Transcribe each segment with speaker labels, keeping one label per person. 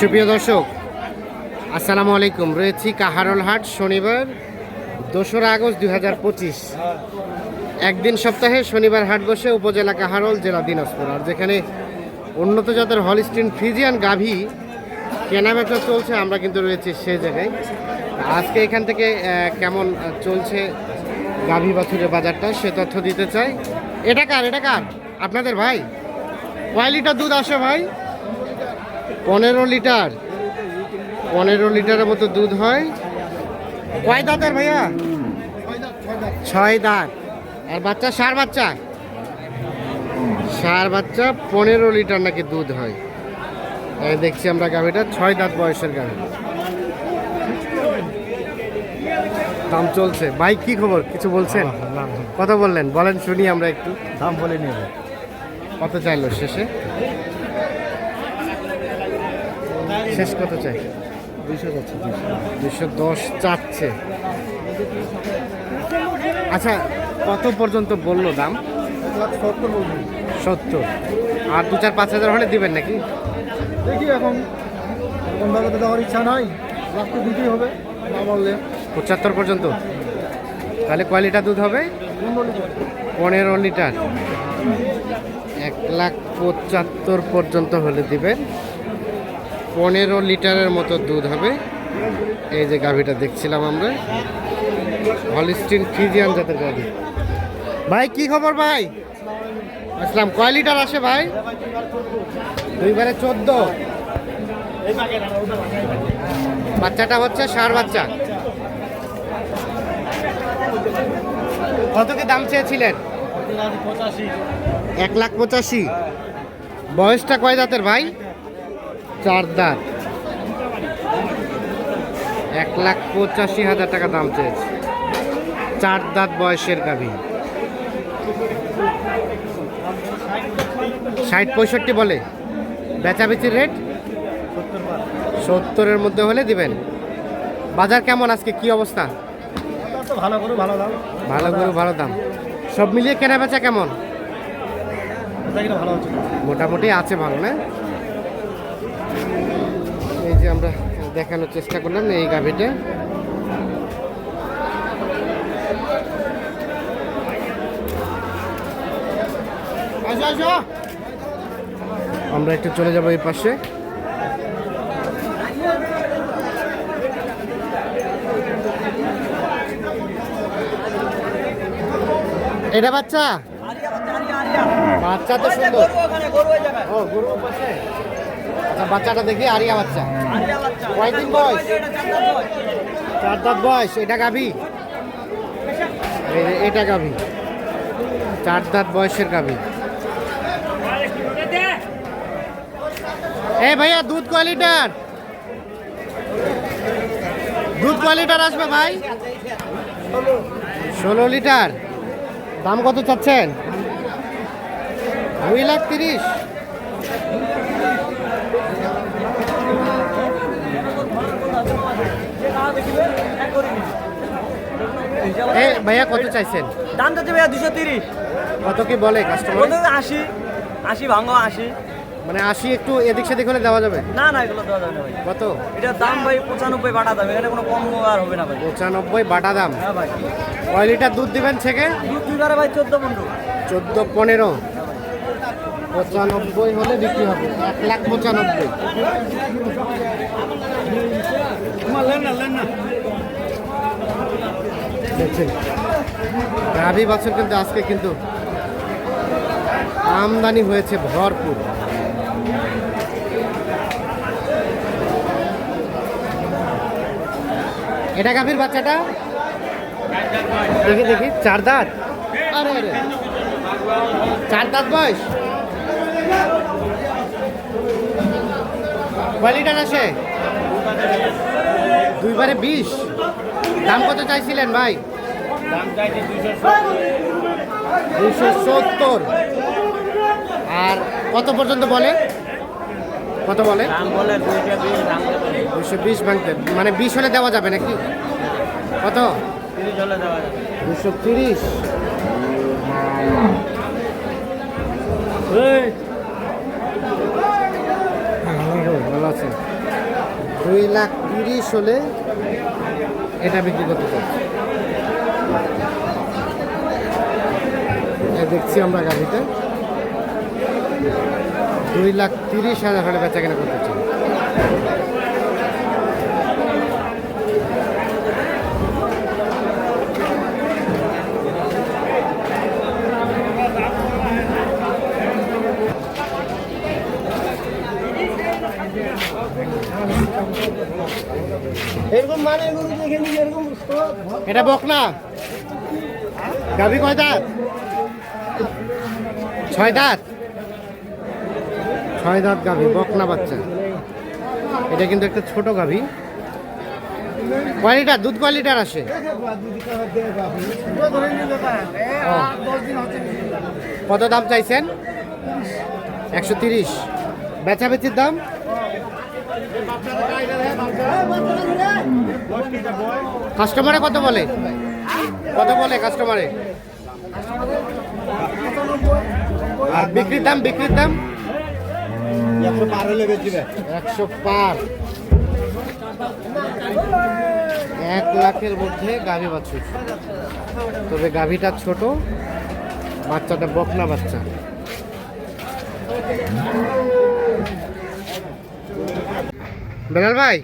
Speaker 1: সুপ্রিয় দর্শক, আসসালামু আলাইকুম। রয়েছি কাহারল হাট, শনিবার, দোসরা আগস্ট দুই হাজার পঁচিশ। একদিন সপ্তাহে শনিবার হাট বসে উপজেলা কাহারল, জেলা দিনাজপুর। আর যেখানে উন্নত জাতের হলিস্টিন ফ্রিজিয়ান গাভী কেনাবেচা চলছে, আমরা কিন্তু রয়েছি সে জায়গায়। আজকে এখান থেকে কেমন চলছে গাভী বাছুরের বাজারটা, সে তথ্য দিতে চাই। এটা কার? এটা কার? আপনাদের ভাই? কয় লিটার দুধ আসে ভাই? পনেরো লিটার। পনেরো লিটারের মতো দুধ হয়। কয় দাঁতের ভাইয়া? ছয় দাঁত। আর বাচ্চা সার বাচ্চা? সার বাচ্চা পনেরো লিটার নাকি দুধ হয়। দেখছি আমরা গাভিটা ছয় দাঁত বয়সের গাভি। দাম চলছে। ভাই কি খবর? কিছু বলছেন? কথা বললেন বলেন শুনি আমরা একটু।
Speaker 2: দাম বলে নেবে
Speaker 1: কত চাইলো শেষে? শেষ কত চাই? দুশো দশ চাচ্ছে। আচ্ছা কত পর্যন্ত বলল দাম?
Speaker 2: সত্তর।
Speaker 1: আর দু চার পাঁচ হাজার হলে দিবেন নাকি?
Speaker 2: দেখি এখন জায়গাতে দেওয়ার ইচ্ছা নাই। লাস্টে দিতেই হবে না বললে।
Speaker 1: পঁচাত্তর পর্যন্ত? তাহলে কয় লিটার দুধ হবে?
Speaker 2: পনেরো লিটার।
Speaker 1: এক লাখ পঁচাত্তর পর্যন্ত হলে দিবেন। পনেরো লিটারের মতো দুধ হবে। এই যে গাভিটা দেখছিলাম আমরা। হলিস্টিন ফিজিয়ান জাতের গাভি। ভাই, কি খবর ভাই? আসলাম, কয় লিটার আসে ভাই? দুইবারে চোদ্দ। বাচ্চাটা হচ্ছে সার বাচ্চা। কত কি দাম চেয়েছিলেন? এক লাখ পঁচাশি। বয়সটা কয় দাঁতের ভাই? চার দাঁত। এক লাখ পঁচাশি হাজার টাকা দাম চেয়েছে। চার দাঁত বয়সের গাভী। ষাট পঁয়ষট্টি বলে। বেচাবেচির রেট সত্তরের মধ্যে হলে দিবেন। বাজার কেমন আজকে? কি অবস্থা?
Speaker 2: ভালো করে ভালো দাম।
Speaker 1: ভালো গরু ভালো দাম। সব মিলিয়ে কেনা বেচা কেমন মোটামুটি আছে ভালো না? আমরা দেখানোর চেষ্টা করলাম এই গাভিটা। আমরা একটু চলে যাব এই পাশে। এটা বাচ্চা? বাচ্চা তো সুন্দর। ও গরু পাশে বাচ্চাটা দেখি, আরিয়া বাচ্চা। কয়দিন বয়স? চার দাঁত বয়স, এটা গাভি? এটা গাভি। চার দাঁত বয়সের গাভি। এই ভাইয়া, দুধ কয় লিটার? দুধ কয় লিটার আসবে ভাই? ষোলো লিটার। দাম কত চাচ্ছেন? দুই লাখ তিরিশ এ ভাইয়া কত চাইছেন?
Speaker 3: দাম যাচ্ছে ভাইয়া দুশো তিরিশ।
Speaker 1: কত কি বলে কাস্টমার
Speaker 3: আশি আশি ভাঙো আশি।
Speaker 1: মানে আশি একটু এদিক সেদিক হলে দেওয়া যাবে?
Speaker 3: না না এগুলো দেওয়া যাবে না ভাই।
Speaker 1: কত?
Speaker 3: এটার দাম ভাই পঁচানব্বই বাটা দাম এখানে কোনো কম আর হবে না ভাই।
Speaker 1: পঁচানব্বই বাটা দাম।
Speaker 3: হ্যাঁ ভাই।
Speaker 1: কয় লিটার দুধ দিবেন থেকে?
Speaker 3: দুধ দুইবারে ভাই চোদ্দ পনেরো।
Speaker 1: চোদ্দ পনেরো। পঁচানব্বই হলে বিক্রি হবে। এক লাখ পঁচানব্বই। দেখছেন গাভী বছর কিন্তু আজকে কিন্তু আমদানি হয়েছে ভরপুর। এটা গাভীর বাচ্চাটা? দেখি দেখি, চার দাঁত? চার দাঁত বয়স? কয় লিটার আসে দুইবারে বিশ। দাম কত চাইছিলেন ভাই? দুশো সত্তর। আর কত পর্যন্ত বলে? কত বলে? দুশো বিশ ভাঙতে মানে বিশ হলে দেওয়া যাবে নাকি? কত?
Speaker 3: তিরিশ হলে দেওয়া যাবে।
Speaker 1: দুশো তিরিশ। ভালো আছে দুই লাখ তিরিশ হলে এটা বিক্রি করতে চাচ্ছি দেখছি আমরা গাড়িতে দুই লাখ তিরিশ হাজার হলে বেচা কেনা করতে চাই। এটা বকনা গাভি কয় দাঁত? ছয় দাঁত? ছয় দাঁত গাভি বকনা বাচ্চা। এটা কিন্তু একটা ছোট গাভি। কয় লিটার? দুধ কোয়ালিটার লিটার আসে? কত দাম চাইছেন? একশো তিরিশ। বেচা বেচির দাম? কাস্টমারে কত বলে? কত বলে কাস্টমারে আর বিক্রির দাম বিক্রির দাম?
Speaker 2: একশো পার হলে বেচবে
Speaker 1: একশো পার। এক লাখের মধ্যে গাভী বাছুর। তবে গাভীটা ছোট, বাচ্চাটা বকনা বাচ্চা। বেলাল ভাই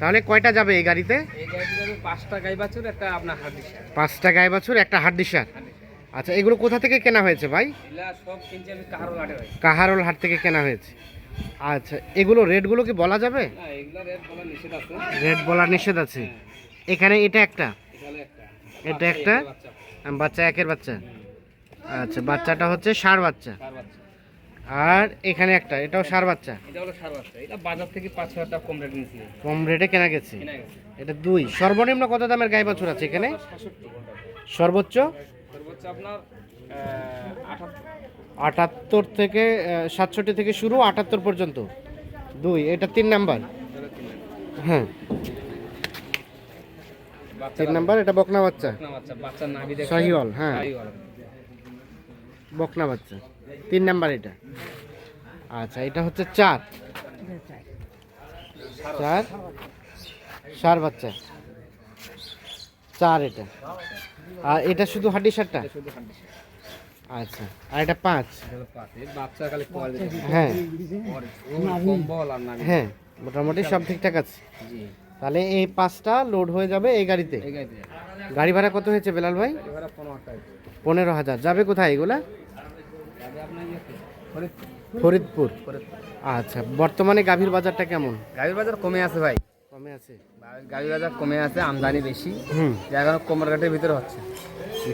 Speaker 1: তাহলে কয়টা যাবে এই গাড়িতে?
Speaker 3: পাঁচটা গাই বাছুর একটা আপনার হার্ডিস
Speaker 1: পাঁচটা গায়ে বাছুর একটা হাড্ডি সার আচ্ছা এগুলো কোথা থেকে কেনা হয়েছে ভাই? কাহারোল হাট থেকে কেনা হয়েছে। আচ্ছা এগুলো রেটগুলো কি বলা যাবে?
Speaker 3: রেট বলা নিষেধ আছে।
Speaker 1: বলার নিষেধ আছে। এখানে এটা একটা? এটা একটা?
Speaker 3: বাচ্চা।
Speaker 1: একের বাচ্চা। আচ্ছা বাচ্চাটা হচ্ছে ষাঁড়
Speaker 3: সার বাচ্চা।
Speaker 1: আর এখানে একটা এটাও ষাঁড় বাচ্চা।
Speaker 3: এটা হলো সার বাচ্চা এটা বাজার থেকে পাঁচ হাজার টাকা কম রেট নিয়েছি।
Speaker 1: কম রেটে কেনা গেছে? এটা দুই সর্বনিম্ন কত দামের গাই বাছুর আছে এখানে? সর্বোচ্চ?
Speaker 3: সর্বোচ্চ আপনার
Speaker 1: আটাত্তর। থেকে সাতষট্টি থেকে শুরু আটাত্তর পর্যন্ত। দুই এটা তিন নাম্বার। হ্যাঁ। তিন নাম্বার এটা বকনা বাচ্চা।
Speaker 3: বাচ্চা বাচ্চার নাভি দেখে
Speaker 1: শাহিওয়াল, হ্যাঁ। বকনা বাচ্চা। তিন নাম্বার এটা। আচ্ছা এটা হচ্ছে চার। চার? সার বাচ্চা। চার এটা। আর এটা শুধু হাড্ডি সারটা? আচ্ছা আর এটা পাঁচ?
Speaker 3: কোয়ালিটি
Speaker 1: হ্যাঁ। হ্যাঁ মোটামুটি সব ঠিকঠাক আছে। তাহলে এই পাঁচটা লোড হয়ে যাবে এই গাড়িতে। গাড়ি ভাড়া কত হয়েছে বেলাল ভাই?
Speaker 3: পনেরো
Speaker 1: হাজার। যাবে কোথায় এগুলা?
Speaker 3: ফরিদপুর।
Speaker 1: আচ্ছা বর্তমানে গাভীর বাজারটা কেমন?
Speaker 3: গাভীর বাজার কমে আছে ভাই।
Speaker 1: কমে আছে?
Speaker 3: গাড়ির বাজার কমে আছে আমদানি বেশি। কমর ঘাটের ভিতরে হচ্ছে।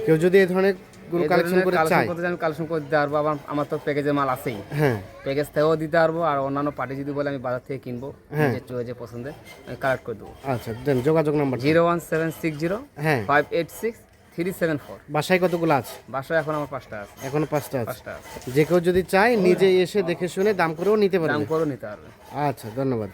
Speaker 1: কেউ যদি এই ধরনের গরু কালেকশন করে চায়।
Speaker 3: আমি কালেকশন করে দিতে পারব। আবার আমার তো প্যাকেজের মাল আছেই।
Speaker 1: হ্যাঁ।
Speaker 3: প্যাকেজ থেকেও দিতে পারব আর অন্যান্য পার্টি যদি বলে আমি বাজার থেকে কিনবো
Speaker 1: হ্যাঁ।
Speaker 3: নিজের চয়েছে পছন্দের আমি কালেক্ট করে দেবো।
Speaker 1: আচ্ছা দেন যোগাযোগ number
Speaker 3: zero one seven six zero
Speaker 1: হ্যাঁ।
Speaker 3: Five eight six three seven four.
Speaker 1: বাসায় কতগুলো আছে?
Speaker 3: বাসায় এখন আমার পাঁচটা আছে।
Speaker 1: এখনও পাঁচটা আছে?
Speaker 3: পাঁচটা আছে।
Speaker 1: যে কেউ যদি চায় নিজে এসে দেখে শুনে দাম করেও নিতে
Speaker 3: দাম
Speaker 1: পারবে
Speaker 3: করে নিতে পারবে।
Speaker 1: আচ্ছা ধন্যবাদ।